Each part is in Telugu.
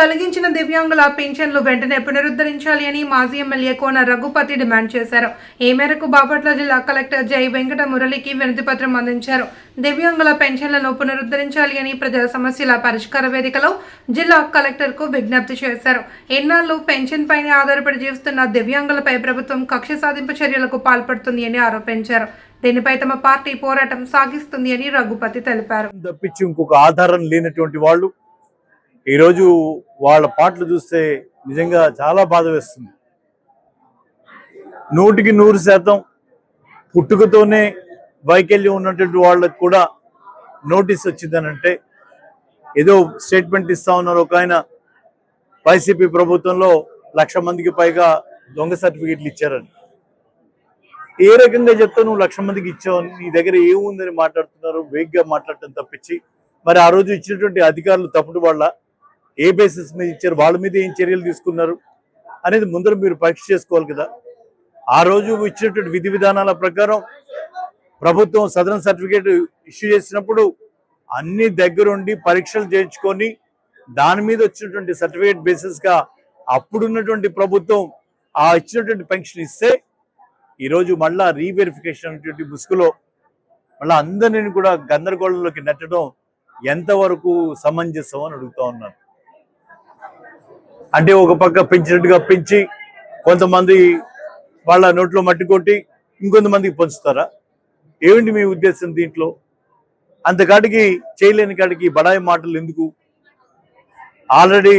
తొలగించిన దివ్యాంగుల పింఛన్లు వెంటనే పునరుద్ధరించాలి అని మాజీ ఎమ్మెల్యే కోన రఘుపతి డిమాండ్ చేశారు. ఈ మేరకు బాపట్ల జిల్లా కలెక్టర్ జై వెంకట మురళికి వినతి పత్రం అందించారు. దివ్యాంగుల పెన్షన్లను పునరుద్ధరించాలి అని ప్రజా సమస్యల పరిష్కార వేదికలో జిల్లా కలెక్టర్కు విజ్ఞప్తి చేశారు. ఎన్నాళ్ళు పెన్షన్ పైన ఆధారపడి జీవిస్తున్న దివ్యాంగులపై ప్రభుత్వం కక్ష సాధింపు చర్యలకు పాల్పడుతుంది అని ఆరోపించారు. దీనిపై తమ పార్టీ పోరాటం సాగిస్తుంది అని రఘుపతి తెలిపారు. తప్పించి ఇంకొక ఆధారం లేనటువంటి వాళ్ళు ఈరోజు వాళ్ళ పాటలు చూస్తే నిజంగా చాలా బాధ వేస్తుంది. నూటికి నూరు శాతం పుట్టుకతోనే వైకల్యం ఉన్నటువంటి వాళ్ళకి కూడా నోటీస్ వచ్చిందనంటే ఏదో స్టేట్మెంట్ ఇస్తా ఉన్నారు. ఒక ఆయన వైసీపీ ప్రభుత్వంలో లక్ష మందికి పైగా దొంగ సర్టిఫికెట్లు ఇచ్చారని. ఏ రకంగా చెప్తా నువ్వు లక్ష మందికి ఇచ్చావు? నీ దగ్గర ఏముందని మాట్లాడుతున్నారు? వేగ్గా మాట్లాడటం తప్పించి. మరి ఆ రోజు ఇచ్చినటువంటి అధికారులు తప్పుడు వాళ్ళ ఏ బేసిస్ మీద ఇచ్చారు? వాళ్ళ మీద ఏం చర్యలు తీసుకున్నారు? అనేది ముందర మీరు పరీక్ష చేసుకోవాలి కదా. ఆ రోజు ఇచ్చినటువంటి విధి విధానాల ప్రకారం ప్రభుత్వం సదరన్ సర్టిఫికేట్ ఇష్యూ చేసినప్పుడు అన్ని దగ్గరుండి పరీక్షలు చేయించుకొని దాని మీద వచ్చినటువంటి సర్టిఫికేట్ బేసిస్గా అప్పుడున్నటువంటి ప్రభుత్వం ఆ ఇచ్చినటువంటి పెన్షన్ ఇస్తే ఈరోజు మళ్ళా రీవెరిఫికేషన్ అనేటువంటి ముసుగులో మళ్ళీ అందరిని కూడా గందరగోళంలోకి నెట్టడం ఎంతవరకు సమంజసం అని అడుగుతా ఉన్నాను అంటే ఒక పక్క పెంచినట్టుగా పెంచి కొంతమంది వాళ్ళ నోట్లో మట్టి కొట్టి ఇంకొంతమందికి పంచుతారా? ఏమిటి మీ ఉద్దేశం దీంట్లో? అంతకాడికి చేయలేని కాడికి బడాయి మాటలు ఎందుకు? ఆల్రెడీ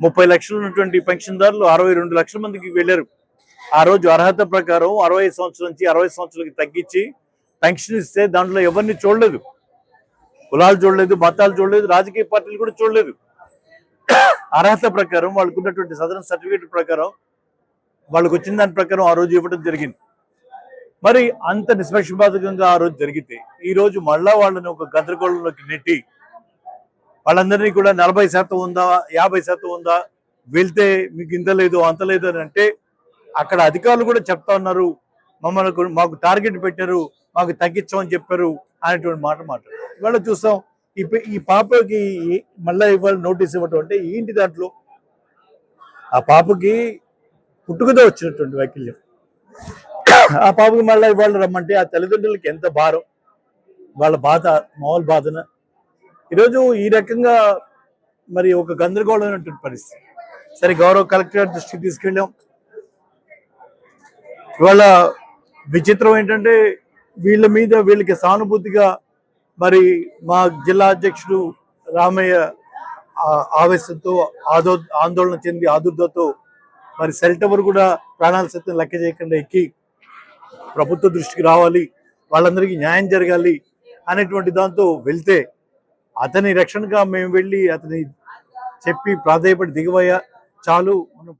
ముప్పై లక్షలు ఉన్నటువంటి పెన్షన్దారులు అరవై రెండు లక్షల మందికి వెళ్ళారు. ఆ రోజు అర్హత ప్రకారం అరవై సంవత్సరం నుంచి అరవై సంవత్సరాలకి తగ్గించి పెన్షన్ ఇస్తే దాంట్లో ఎవరిని చూడలేదు. కులాలు చూడలేదు మతాలు చూడలేదు రాజకీయ పార్టీలు కూడా చూడలేదు. అర్హత ప్రకారం వాళ్ళకు ఉన్నటువంటి సదరన్ సర్టిఫికేట్ ప్రకారం వాళ్ళకు వచ్చిన దాని ప్రకారం ఆ రోజు ఇవ్వడం జరిగింది. మరి అంత నిష్పక్షపాతకంగా ఆ రోజు జరిగితే ఈ రోజు మళ్ళా వాళ్ళని ఒక గందరగోళంలోకి నెట్టి వాళ్ళందరినీ కూడా నలభై శాతం ఉందా యాభై శాతం ఉందా వెళ్తే మీకు ఇంత లేదు అంత లేదు అని అంటే అక్కడ అధికారులు కూడా చెప్తా ఉన్నారు మమ్మల్ని మాకు టార్గెట్ పెట్టారు మాకు తగ్గించమని చెప్పారు అనేటువంటి మాట మాట ఇవాళ చూస్తాం ఈ ఈ పాపకి ఏ- మళ్ళా నోటీస్ ఇవ్వటం అంటే ఏంటి దాంట్లో ఆ పాపకి పుట్టుకతో వచ్చినటువంటి వైకల్యం. ఆ పాపకి మళ్ళీ ఇవాళ రమ్మంటే ఆ తల్లిదండ్రులకి ఎంత భారం వాళ్ళ బాధ మామూలు బాధన. ఈరోజు ఈ రకంగా మరి ఒక గందరగోళమైనటువంటి పరిస్థితి. సరే గౌరవ కలెక్టర్ దృష్టికి తీసుకెళ్ళాం. ఇవాళ విచిత్రం ఏంటంటే వీళ్ళ మీద వీళ్ళకి సానుభూతిగా మరి మా జిల్లా అధ్యక్షుడు రామయ్య ఆవేశంతో ఆదో ఆందోళన చెంది ఆదుర్దతో మరి సెల్ టవర్ కూడా ప్రాణాల సత్యం లెక్క చేయకుండా ఎక్కి ప్రభుత్వ దృష్టికి రావాలి వాళ్ళందరికీ న్యాయం జరగాలి అనేటువంటి దాంతో వెళ్తే అతని రక్షణగా మేము వెళ్ళి అతని చెప్పి ప్రాధాయపడి దిగవయ్యా. చాలు మనం